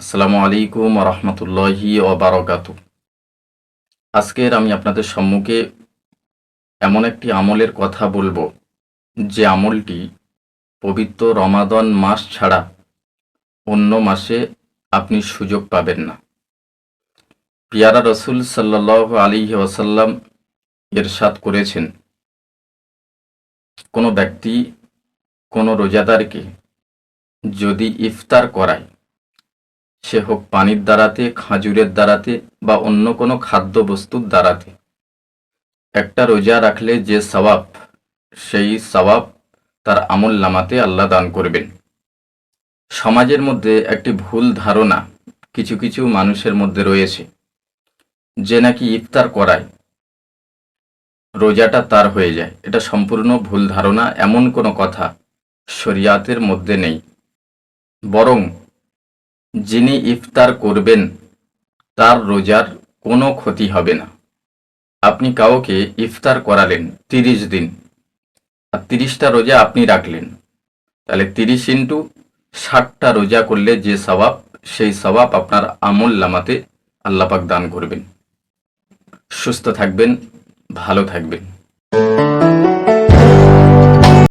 আসসালামু আলাইকুম রহমতুল্লাহি ওবারকাত। আজকের আমি আপনাদের সম্মুখে এমন একটি আমলের কথা বলব, যে আমলটি পবিত্র রমাদন মাস ছাড়া অন্য মাসে আপনি সুযোগ পাবেন না। পিয়ারা রসুল সাল্লাহ আলী ওয়াসাল্লাম এরশাদ করেছেন, কোনো ব্যক্তি কোনো রোজাদারকে যদি ইফতার করায় সে হোক পানির দ্বারাতে, খাজুরের দ্বারাতে বা অন্য কোনো খাদ্যবস্তুর দ্বারাতে। একটা রোজা রাখলে যে সওয়াব, সেই সওয়াব তার আমল নামাতে আল্লাহ দান করবেন। সমাজের মধ্যে একটি ভুল ধারণা কিছু কিছু মানুষের মধ্যে রয়েছে, যে নাকি ইফতার করায় রোজাটা তার হয়ে যায়। এটা সম্পূর্ণ ভুল ধারণা, এমন কোনো কথা শরিয়াতের মধ্যে নেই। বরং যিনি ইফতার করবেন, তার রোজার কোনো ক্ষতি হবে না। আপনি কাউকে ইফতার করালেন তিরিশ দিন, আর তিরিশটা রোজা আপনি রাখলেন। তাহলে তিরিশ ইন্টু ষাটটা রোজা করলে যে সবাব সেই সবাব আপনার আমল লামাতে আল্লাপাক দান করবেন। সুস্থ থাকবেন, ভালো থাকবেন।